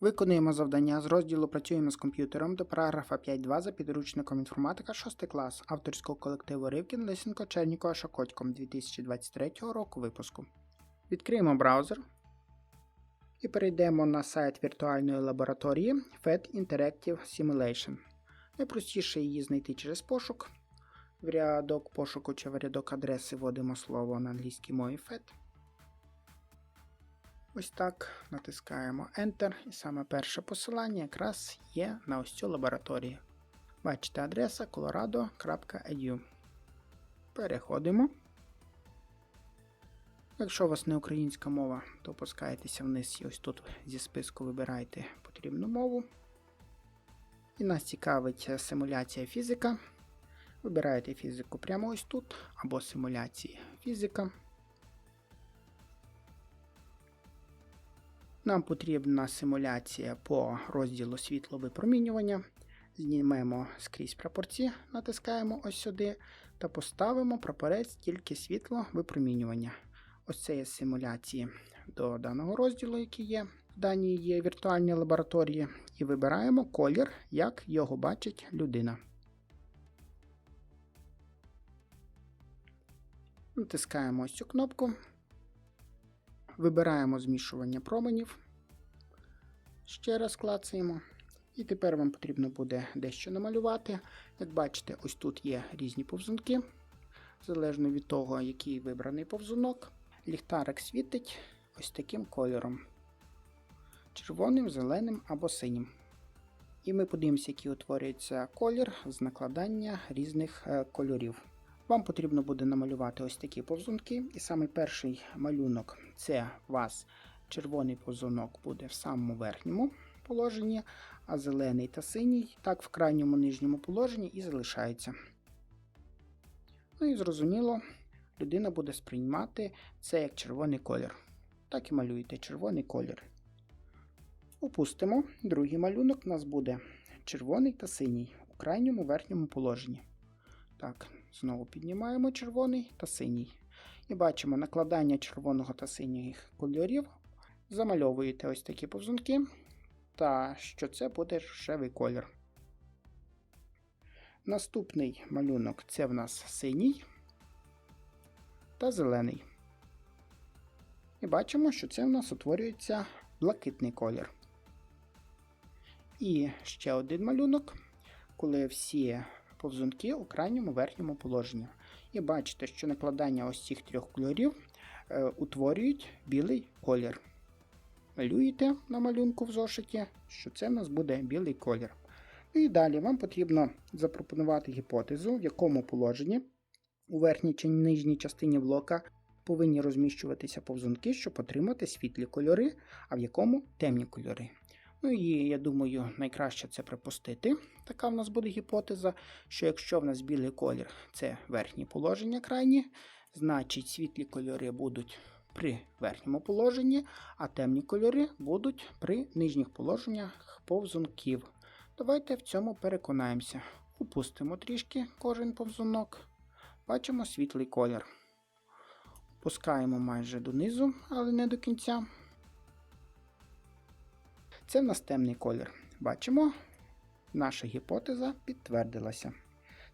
Виконуємо завдання з розділу Працюємо з комп'ютером до параграфа 5.2 за підручником інформатика 6 клас авторського колективу Ривкін Лисенко Чернікова Шакотьком 2023 року випуску. Відкриємо браузер і перейдемо на сайт віртуальної лабораторії FED Interactive Simulation. Найпростіше її знайти через пошук. В рядок пошуку чи в рядок адреси вводимо слово на англійській мові FED. Ось так натискаємо Enter, і саме перше посилання якраз є на ось цю лабораторію. Бачите адреса colorado.edu. Переходимо. Якщо у вас не українська мова, то опускаєтеся вниз і ось тут зі списку вибираєте потрібну мову. І нас цікавить симуляція фізика. Вибираєте фізику прямо ось тут, або симуляції фізика. Нам потрібна симуляція по розділу світловипромінювання. Знімемо скрізь прапорці, натискаємо ось сюди та поставимо прапорець тільки світло випромінювання. Ось це є симуляції до даного розділу, який є в даній є віртуальній лабораторії, і вибираємо колір, як його бачить людина. Натискаємо ось цю кнопку. Вибираємо змішування променів. Ще раз клацаємо. І тепер вам потрібно буде дещо намалювати. Як бачите, ось тут є різні повзунки. Залежно від того, який вибраний повзунок. Ліхтарик світить ось таким кольором: червоним, зеленим або синім. І ми подивимося, який утворюється колір з накладання різних е, кольорів. Вам потрібно буде намалювати ось такі повзунки. І саме перший малюнок це у вас червоний повзунок буде в самому верхньому положенні, а зелений та синій так в крайньому нижньому положенні і залишається. Ну і зрозуміло, людина буде сприймати це як червоний колір. Так і малюєте червоний колір. Опустимо. Другий малюнок у нас буде червоний та синій у крайньому верхньому положенні. Так, знову піднімаємо червоний та синій. І бачимо накладання червоного та синіх кольорів. Замальовуєте ось такі повзунки, та що це буде рожевий колір. Наступний малюнок це в нас синій та зелений. І бачимо, що це в нас утворюється блакитний колір. І ще один малюнок, коли всі повзунки у крайньому верхньому положенні. І бачите, що накладання ось цих трьох кольорів е, утворюють білий колір. Малюєте на малюнку в зошиті, що це в нас буде білий колір. Ну і далі вам потрібно запропонувати гіпотезу, в якому положенні у верхній чи нижній частині блока повинні розміщуватися повзунки, щоб отримати світлі кольори, а в якому темні кольори. Ну і я думаю, найкраще це припустити. Така в нас буде гіпотеза, що якщо в нас білий колір це верхні положення крайні, значить світлі кольори будуть при верхньому положенні, а темні кольори будуть при нижніх положеннях повзунків. Давайте в цьому переконаємося. Опустимо трішки кожен повзунок. Бачимо світлий колір. Опускаємо майже донизу, але не до кінця. Це в нас темний колір. Бачимо, наша гіпотеза підтвердилася.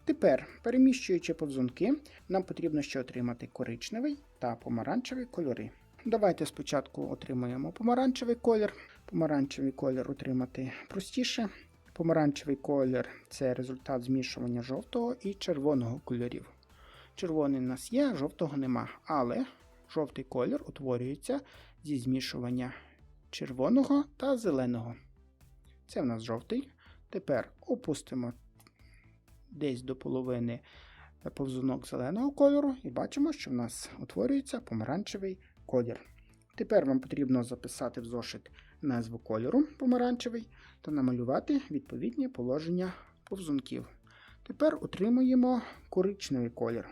Тепер, переміщуючи повзунки, нам потрібно ще отримати коричневий та помаранчевий кольори. Давайте спочатку отримаємо помаранчевий колір. Помаранчевий колір отримати простіше. Помаранчевий колір це результат змішування жовтого і червоного кольорів. Червоний у нас є, жовтого нема, але жовтий колір утворюється зі змішування червоного та зеленого. Це в нас жовтий. Тепер опустимо десь до половини повзунок зеленого кольору, і бачимо, що в нас утворюється помаранчевий колір. Тепер вам потрібно записати в зошит назву кольору помаранчевий та намалювати відповідні положення повзунків. Тепер отримуємо коричневий колір.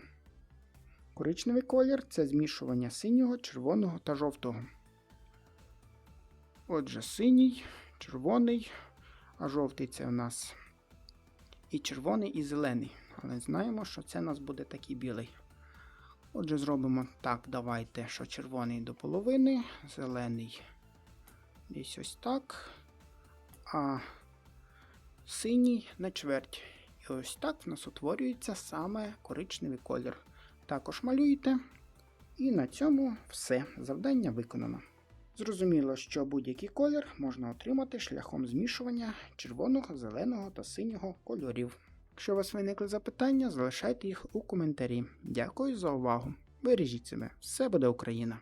Коричневий колір це змішування синього, червоного та жовтого. Отже, синій, червоний, а жовтий це у нас і червоний, і зелений. Але знаємо, що це у нас буде такий білий. Отже, зробимо так, давайте, що червоний до половини, зелений десь ось так. а синій на чверть. І ось так в нас утворюється саме коричневий колір. Також малюєте. І на цьому все. Завдання виконано. Зрозуміло, що будь-який колір можна отримати шляхом змішування червоного, зеленого та синього кольорів. Якщо у вас виникли запитання, залишайте їх у коментарі. Дякую за увагу. Бережіть себе, все буде Україна!